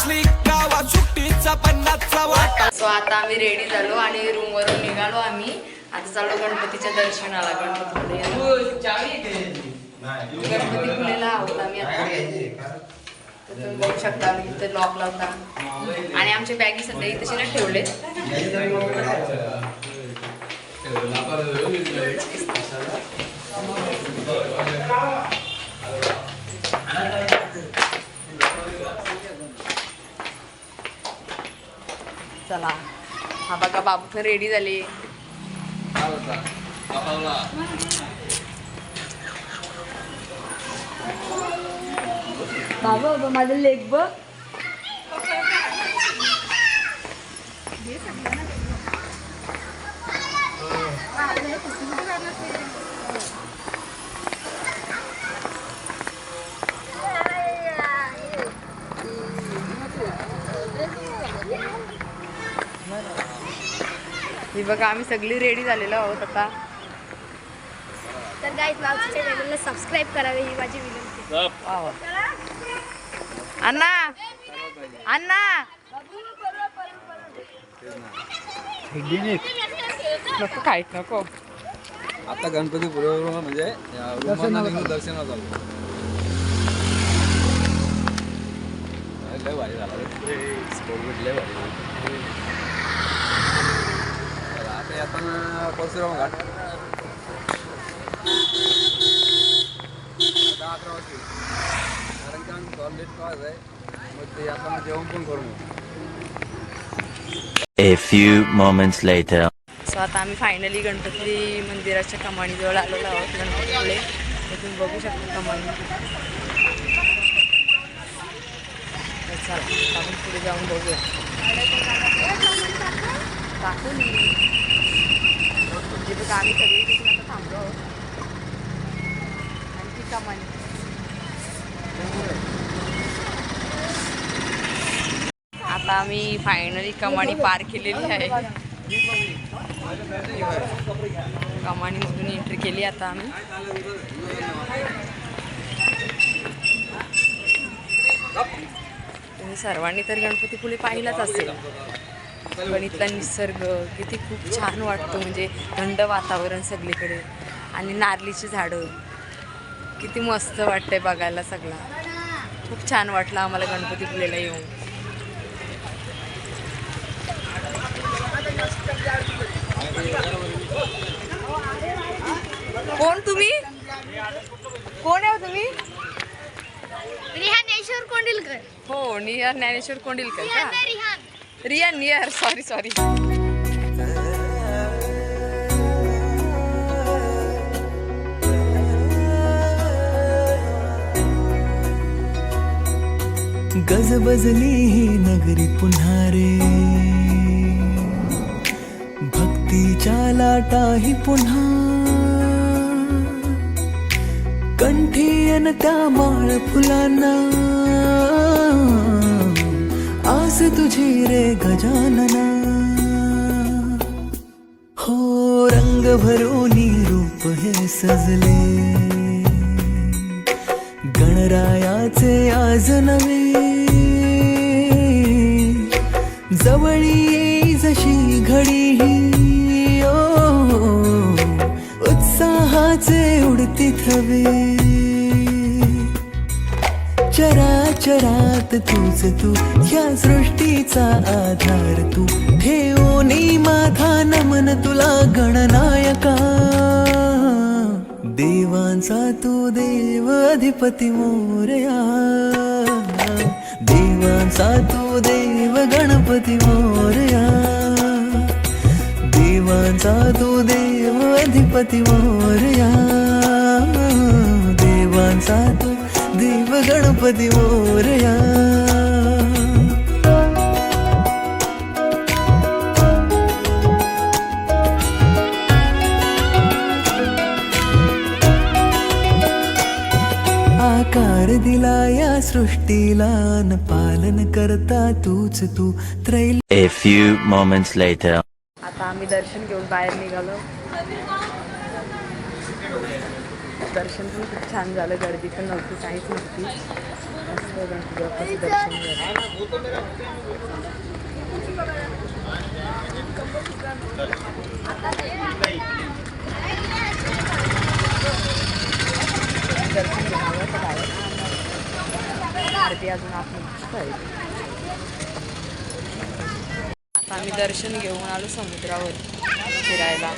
सुट्टीचा पन्नासचा वाटा. सो आता आम्ही रेडी झालो आणि रूम वरून निघालो आम्ही. आता चाललो गणपतीच्या दर्शनाला. गणपती गणपती फुलेला आहोत आम्ही आता. तर तुम्ही बघू शकता आम्ही इथे लॉक लावता. आणि आमच्या बॅगी सध्या इथे ना ठेवले चला. हा बघा बाबू पण रेडी झाले. बाबा बाबा माझं लेग बघ. ही बघा आम्ही सगळी रेडी झालेलो आहोत आता. तर गाईज मावशीच्या चॅनलला सबस्क्राईब करावे ही माझी विनंती. अण्णा अण्णा. नको काय नको. आता गणपती बरोबर म्हणजे चाललो लय भारी झाला रे. स्पोर्ट लय भारी येताना परशुराम घाट. दहा अकरा वाजता. कारण की आम्ही थोडं लेट व्हायचं आहे. मग ते येताना जेवण पण करू A few moments later. So आता आम्ही फायनली गणपती मंदिराच्या कमानीजवळ आलेलो आहोत गणपतीपुळे. हे तुम्ही बघू शकता कमानी. तर चला आपण पुढे जाऊन बघूया. मी. म्हणजे बघा आम्ही सगळी तिथून आता थांबलो आहोत. आणि ती कमानी आता आम्ही फायनली कमानी पार केलेली आहे. कमानीमधून एंट्री केली आता आम्ही. तुम्ही सर्वांनी तर गणपतीपुळे पाहिलाच असेल. पण इथला निसर्ग किती खूप छान वाटतो म्हणजे थंड वातावरण सगळीकडे. आणि नारळीची झाडं. किती मस्त वाटतंय बघायला सगळं. खूप छान वाटलं आम्हाला गणपतीपुळेला येऊन. कोण तुम्ही? कोण आहे हो तुम्ही? रिहानेश्वर कोंडिलकर. हो नियर ज्ञानेश्वर कोंडिलकर का? रिया नियर सॉरी सॉरी गजबजली ही नगरी पुन्हा रे. भक्तीच्या लाटाही पुन्हा. कंठी अन त्या माळ फुलांना. आस तुझी रे गजानना। हो रंग भरोनी रूप हे सजले। गणरायाचे आज नवे। जवळी येई जशी घडी ही ओ उत्साहाचे उडती थवे। चराचरात तूच तू ह्या सृष्टीचा आधार तू. ठेवणी माझा नमन तुला गणनायका. देवांचा तू देव अधिपती मोरया. देवांचा तू देव गणपती मोरया. देवांचा तू देव अधिपती मोरया. देवांचा तू देव गणपती मोरया आकार दिला या सृष्टीला न पालन करता तूच तू त्रैल A few moments later. आता आम्ही दर्शन घेऊन बाहेर निघालो दर्शन पण खूप छान झालं. गर्दी पण नव्हती काहीच नव्हती. मस्त गणपती दर्शन झालं. दर्शन घेऊन बाहेर आरती अजून आपण आम्ही दर्शन घेऊन आलो समुद्रावर फिरायला.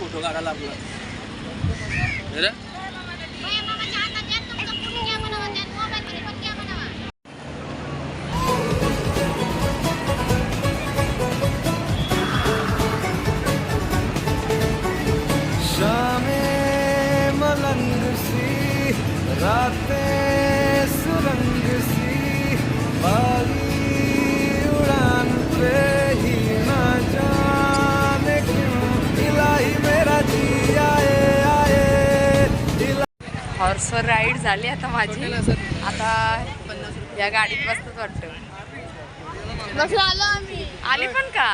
फोटो काढायला आपला हॉर्सवर राईड झाली आता माझी. आता या गाडीत बसतच वाटतं. बसलो आलो आम्ही. आली पण का?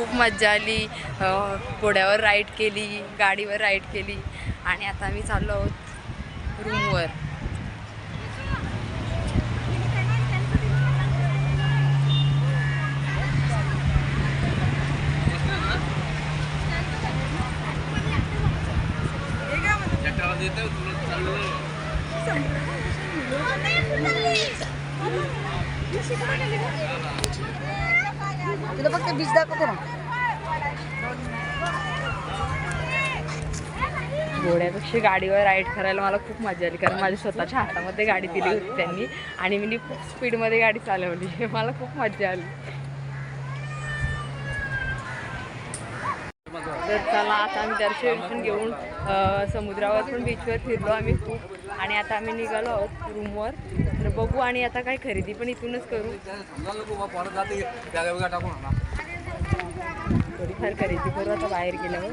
खूप मज्जा आली. घोड्यावर राईड केली गाडीवर राईड केली. आणि आता आम्ही चाललो आहोत रूमवर तुला फक्त बीच दाखवतो ना घोड्यापेक्षा गाडीवर राईड करायला मला खूप मजा आली कारण माझ्या स्वतःच्या हातामध्ये गाडी दिली होती त्यांनी आणि मी खूप स्पीडमध्ये गाडी चालवली. मला खूप मजा आली. तर चला आता आम्ही दर्शन घेऊन समुद्रावर पण बीचवर फिरलो आम्ही खूप. आणि आता आम्ही निघालो आहोत रूमवर तर बघू आणि आता काय खरेदी पण इथूनच करू. थोडीफार खरेदी करू आता बाहेर गेल्यावर.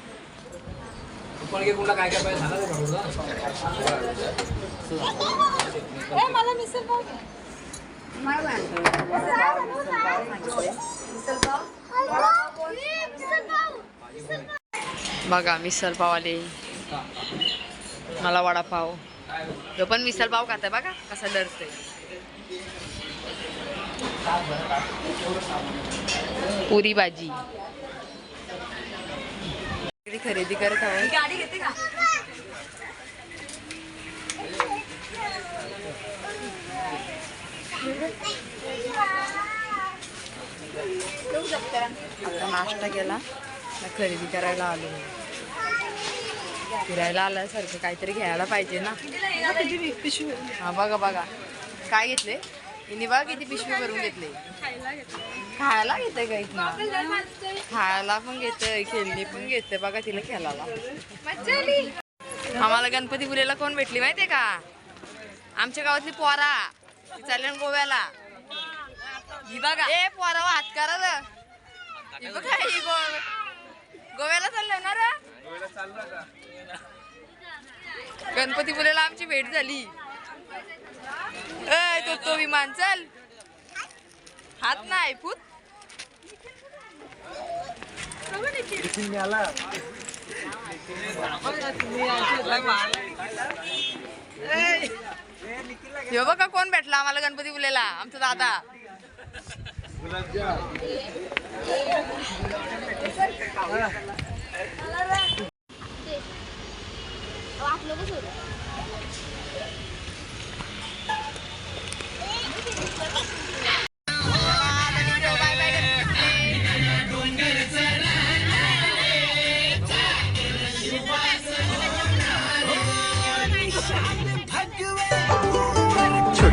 काय काय पाहिजे सांगा. बघा मिसल पाव आले मला वडापाव. तो पण मिसल पाव खात बघा कसा डरतोय पुरी भाजी. खरेदी करत आहोत गाडी घेते का? आता नाश्ता केला. खरेदी करायला आलो फिरायला आल्यासारखं काहीतरी घ्यायला पाहिजे ना. हा बघा बघा. काय घेतले? हिने बघा किती पिशवी भरून घेतले. खायला घेते का इथनं? खायला पण घेते खेळणी पण घेते बघा तिला खेळायला. आम्हाला गणपतीपुरेला कोण भेटली माहितीये का? आमच्या गावातली पोरा. ती चालली ना गोव्याला. ही बघा. ए पोरा हात करा. ही बघा ही गोव्याला चाललंय ना रे? गणपतीपुरेला आमची भेट झाली. ए तो तो विमान चल. हात नाही फुट. ह्यो बघा कोण भेटला आम्हाला गणपती बुलेला आमचा दादा.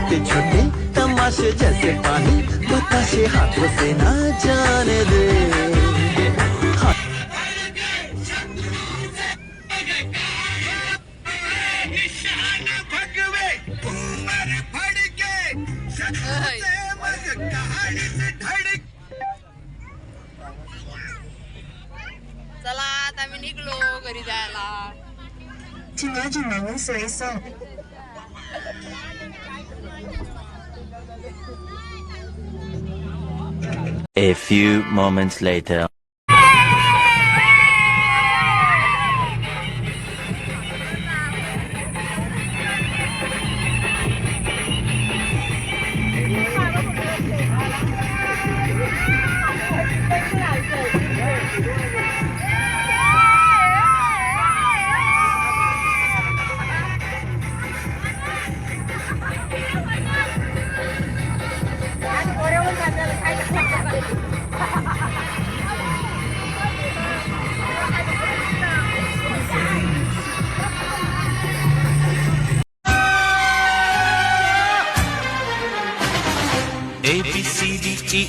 छोटी छोटे तमाशे जैसे पानी बताशे हाथों से ना जाने दे। चला आता मी निघलो घरी जायला. चिंगा सोयी सांग A few moments later.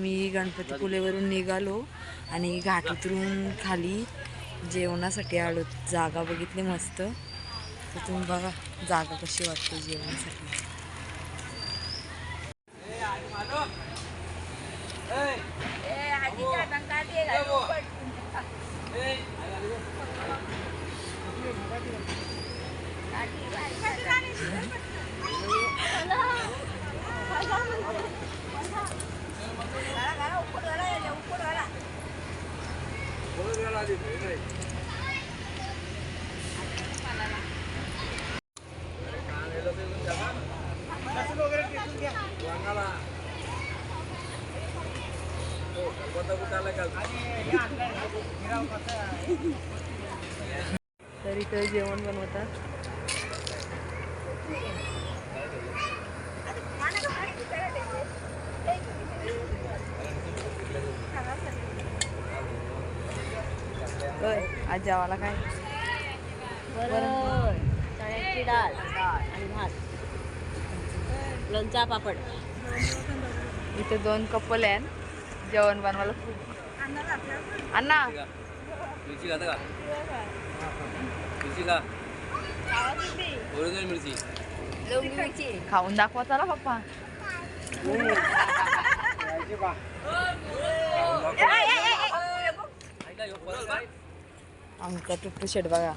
आम्ही गणपतीपुलेवरून निघालो आणि घाट उतरून खाली जेवणासाठी आलो. जागा बघितली मस्त. तर तुम्ही बघा जागा कशी वाटते जेवणासाठी. तर इथं जेवण बनवतात होय, आज जेवायला काय? चण्याची डाळ आणि भात. लोणचा पापड. इथे दोन कपल आहेत. जेवण बनवायला खूप अण्णा. खाऊन दाखवा चला पप्पा. ऐका आमचा टुट्टू शेट बघा.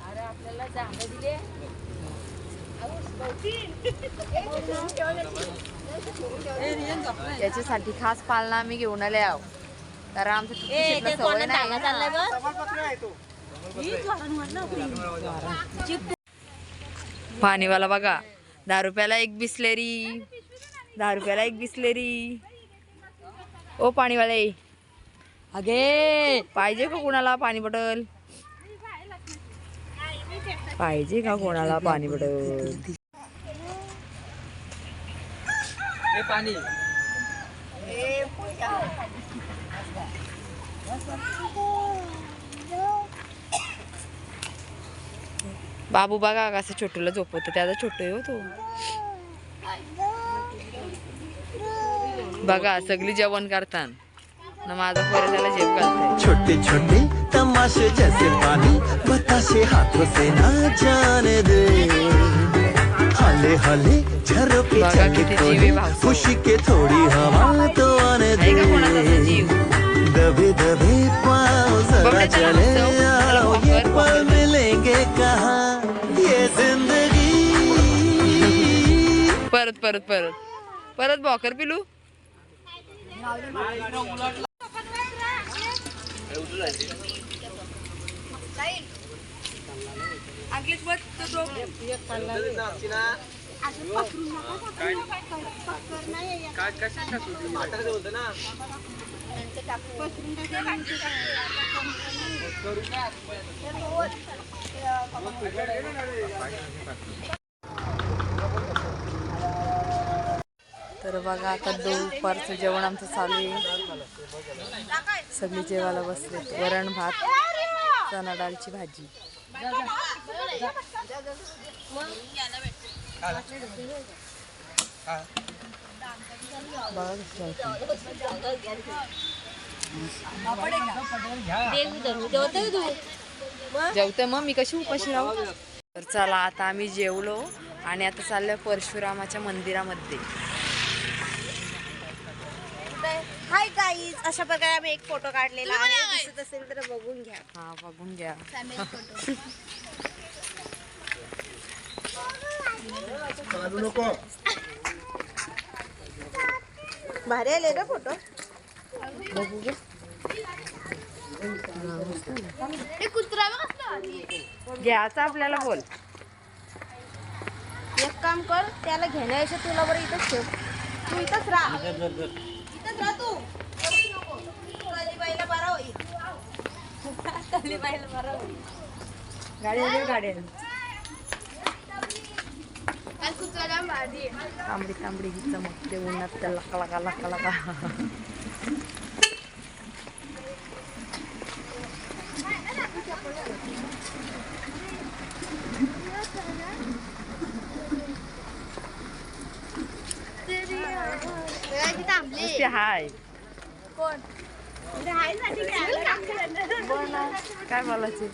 त्याच्यासाठी खास पालना आम्ही घेऊन आले आहो. कारण आमच्या टुट्टू ए शेटला ते सवय कोणा नाही धागा चाललाय ना. बघ? पाणीवाला बघा. दहा रुपयाला एक बिसलेरी. दहा रुपयाला एक बिसलेरी. ओ पाणीवाले. अगे. पाहिजे का कोणाला पाणी बॉटल? पाहिजे का कोणाला पाणी पाणी. बाबू बघा कसं छोटूला झोपवतो. त्याचा छोटू आहे हो तो. बघा सगळी जेवण करताना. ना माझा पोरं त्याला जेव घालतोय. छोटे छोटे. तमाशे जैसे पानी बताशे हाथों से ना जाने दे। हले हले झरोके. खुशी के थोड़ी हवा तो आने दे। दबे दबे पाँव जरा. चला आओ ये पल मिलेंगे कहा? ये ज़िंदगी। परत परत परत। परत बॉकर पिलू। तर बघा आता दुपारचं जेवण आमचं चालू आहे. सगळी जेवायला बसले वरण भात चणा डाळची भाजी. जेवते. मग? मी कशी उपाशी राहू? तर चला आता आम्ही जेवलो आणि आता चाललो परशुरामाच्या मंदिरामध्ये हाय गाईज अशा प्रकारे आम्ही एक फोटो काढलेला आहे. दिसत असेल तर बघून घ्या. हा बघून घ्या. भारी आले ना फोटो घ्यायचं आपल्याला बोल. एक काम कर त्याला घेण्यापेक्षा तुला बरं इथंच ठेव. तू इथंच राहा इथंच राहा तू. गाडी गाडी तांबडी तांबडी ही चमकते उन्हात त्याला कला कला कला का नुसती हाय बोल ना काय बोलायचे?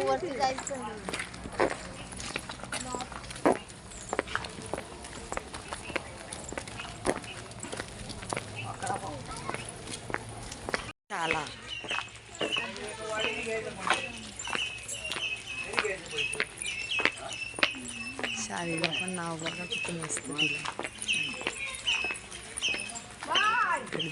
वरती जायचं शाला शाळेला पण नाव बघा किती मस्त दिलं इकडे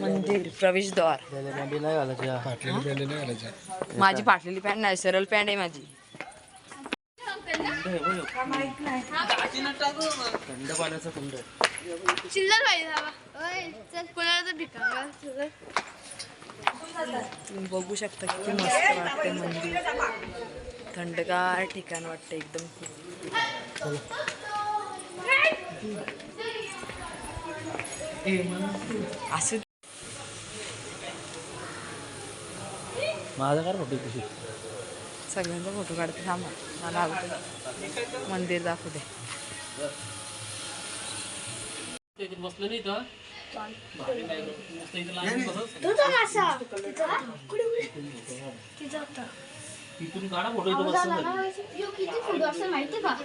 मंदिर प्रवेशद्वार. माझी फाटलेली पॅन्ट नाही सरळ पॅन्ट आहे माझी. थंड पाण्याचा बाबा चिल्लर तुम्ही बघू शकता किती मस्त वाटतं मंदिर. थंडगार ठिकाण वाटतं एकदम. खूप असं माझा काय फोटो कशी सगळ्यांचा फोटो काढते थांबा मला अगोदर मंदिर दाखवू दे. बसलं नाही तर तिथून काढा फोटो? माहिती का?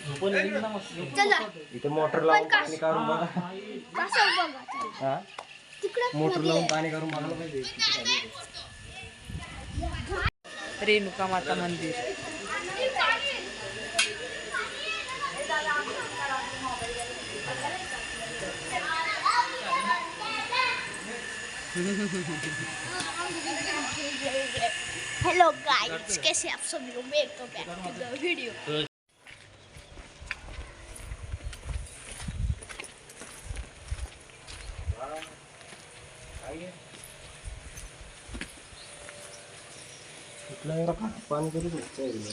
झोपून येईल ना मस्त चला इथे मोटर लावून पाणी काढून बघा कसं बघा हा तिकडे मोटर लावून पाणी काढून बघायला पाहिजे रेणुका माता मंदिर हेलो गाइस कैसे आप सभी लोग welcome back to the video പാൻ പാനിപ്പൂരി മിക്സായിരുന്നു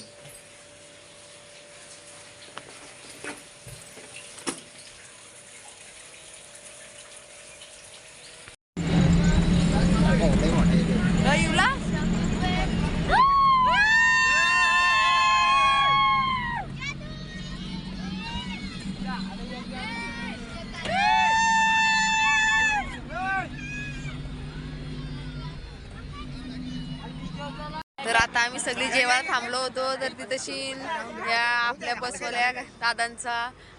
होतो तर तिथशी या आपल्या बसवाल्या दादांचा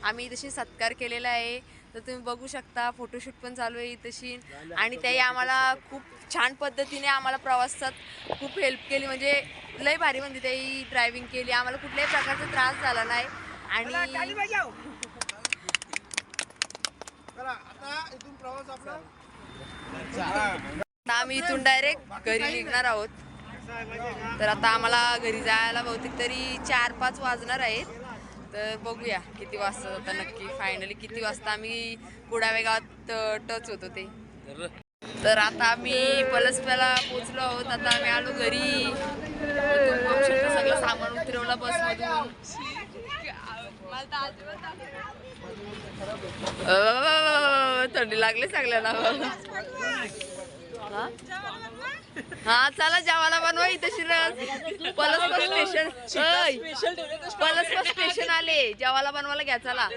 आम्ही तशी सत्कार केलेला आहे. तर तुम्ही बघू शकता फोटोशूट पण चालू आहे तशी आणि त्याही आम्हाला खूप छान पद्धतीने आम्हाला प्रवासात खूप हेल्प केली. म्हणजे लय भारी म्हणजे त्याही ड्रायव्हिंग केली. आम्हाला कुठल्याही प्रकारचा त्रास झाला नाही. आणि आम्ही इथून डायरेक्ट घरी निघणार आहोत. तर आता आम्हाला घरी जायला बहुतेक तरी चार पाच वाजणार आहेत. तर बघूया किती वाजता आता नक्की. फायनली किती वाजता आम्ही कुडावे गावात टच होतो ते. तर आता आम्ही पलसप्याला पोचलो आहोत. आता आम्ही आलो घरी. सगळं सामान उतरवलं बसमधून. अं, थंडी लागली सगळ्यांना. हा? चला जेवायला बनवा इथे शिरस. पलसपा स्टेशन ओय, पलसपा स्टेशन आले. जेवायला बनवायला घ्या चला.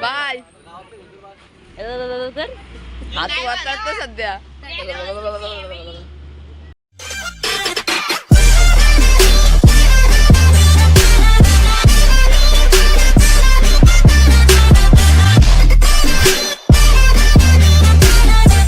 बाय. तू वाचतात सध्या.